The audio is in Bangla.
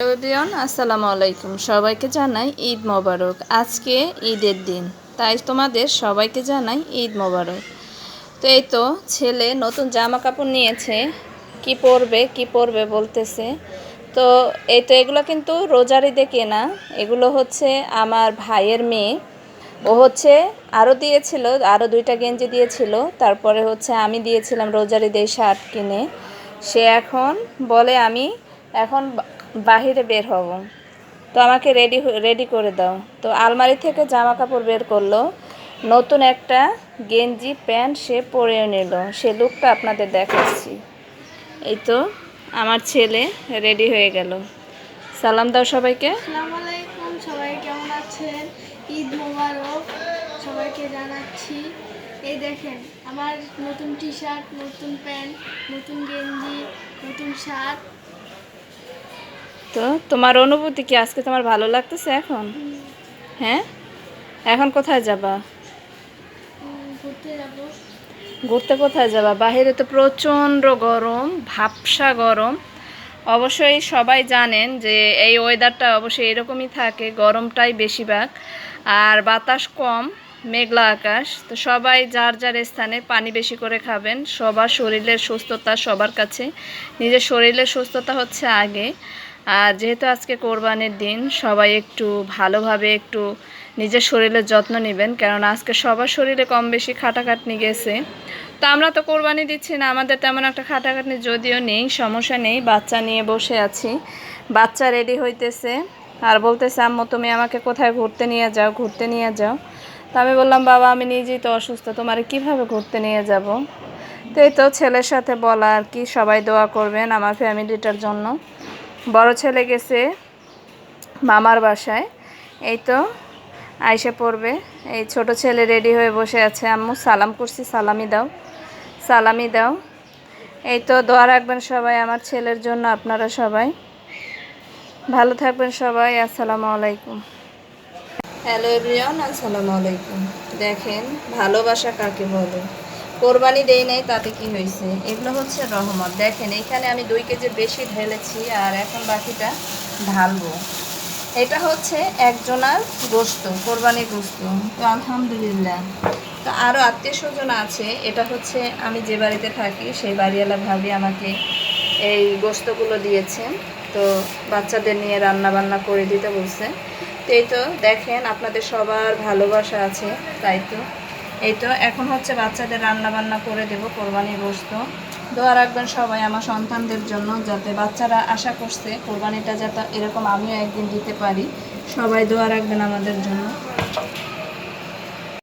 আসসালামু আলাইকুম। সবাইকে জানাই ঈদ মোবারক। আজকে ঈদের দিন, তাই তোমাদের সবাইকে জানাই ঈদ মোবারক। তো এই তো, ছেলে নতুন জামা কাপড় নিয়েছে। কি পরবে কি পরবে বলতেছে। তো এই তো, এগুলো কিন্তু রোজার ঈদে কেনা এগুলো হচ্ছে আমার ভাইয়ের মেয়ে। ও হচ্ছে আরও দিয়েছিল, আরও দুইটা গেঞ্জি দিয়েছিল। তারপরে হচ্ছে আমি দিয়েছিলাম রোজার ঈদে শার্ট কিনে। সে এখন বলে, আমি এখন বাহিরে বের হব। তো আমাকে রেডি রেডি করে দাও। তো আলমারি থেকে জামা কাপড় বের করল। নতুন একটা গেঞ্জি, প্যান্ট সে পরে নিল। সে লুকটা আপনাদের দেখাচ্ছি। এই তো আমার ছেলে রেডি হয়ে গেল। সালাম দাও সবাইকে। সবাই কেমন আছেন? ঈদ মোবারক, সবাইকে জানাচ্ছি। এই দেখেন, আমার নতুন টি শার্ট নতুন প্যান্ট, নতুন গেঞ্জি, নতুন শার্ট। তো তোমার অনুভূতি কি? আজকে তোমার ভালো লাগতেছে এখন? হ্যাঁ? এখন কোথায় যাবা? ঘুরতে কোথায় যাবা? বাইরে তো প্রচণ্ড গরম, ভাবসা গরম। অবশ্যই সবাই জানেন যে এই ওয়েদারটা অবশ্যই এরকমই থাকে, গরমটাই বেশিরভাগ। আর বাতাস কম, মেঘলা আকাশ। তো সবাই যার যার স্থানে পানি বেশি করে খাবেন। সবার শরীরের সুস্থতা সবার কাছে। নিজের শরীরের সুস্থতা হচ্ছে আগে। আর যেহেতু আজকে কোরবানির দিন, সবাই একটু ভালোভাবে একটু নিজের শরীরের যত্ন নেবেন, কারণ আজকে সবার শরীরে কম বেশি খাটাখাটনি গেছে। তো আমরা তো কোরবানি দিচ্ছি না, আমাদের তেমন একটা খাটাখাটনি যদিও নেই, সমস্যা নেই, বাচ্চা নিয়ে বসে আছি। বাচ্চা রেডি হইতেছে, আর বলতেছে, আম্মু, তুমি আমাকে কোথায় ঘুরতে নিয়ে যাও, ঘুরতে নিয়ে যাও? তো আমি বললাম, বাবা, আমি নিজেই তো অসুস্থ, তোমার কীভাবে ঘুরতে নিয়ে যাব? তো এই তো ছেলের সাথে বলা আর কি, সবাই দোয়া করবেন আমার ফ্যামিলিটার জন্য। বড় ছেলে গেছে মামার বাসায়। এই তো আয়সা পড়বে। এই ছোট ছেলে রেডি হয়ে বসে আছে। আম্মু, সালাম করছি, সালামি দাও। সালামি দাও। এই তো, দোয়া রাখবেন সবাই, আমার ছেলের জন্য আপনারা সবাই। ভালো থাকবেন সবাই, আসসালামু আলাইকুম। হ্যালো এভরিওয়ান, আসসালামু আলাইকুম। দেখেন, ভালোবাসা কাকে বলে? কোরবানি দেই নাই, তাতে কি হয়েছে এগুলো হচ্ছে রহমত। দেখেন, এখানে আমি দুই কেজি বেশি ঢেলেছি আর এখন বাকিটা ঢালবো। এটা হচ্ছে একজনার গোস্ত কোরবানির গোস্ত তো আলহামদুলিল্লাহ। তো আরও আত্মীয় স্বজন আছে, এটা হচ্ছে আমি যে বাড়িতে থাকি, সেই বাড়িওয়ালা ভাবি আমাকে এই গোস্তগুলো দিয়েছেন তো বাচ্চাদের নিয়ে রান্না বান্না করে দিতে বলছে। তো এই তো দেখেন, আপনাদের সবার ভালোবাসা আছে, তাই তো? এই তো, এখন হচ্ছে বাচ্চাদের রান্না বান্না করে দেব কোরবানি গোস্ত দোয়া রাখবেন সবাই আমার সন্তানদের জন্য, যাতে বাচ্চারা আশা করছে কোরবানিটা যাতে এরকম আমিও একদিন দিতে পারি। সবাই দোয়া রাখবেন আমাদের জন্য।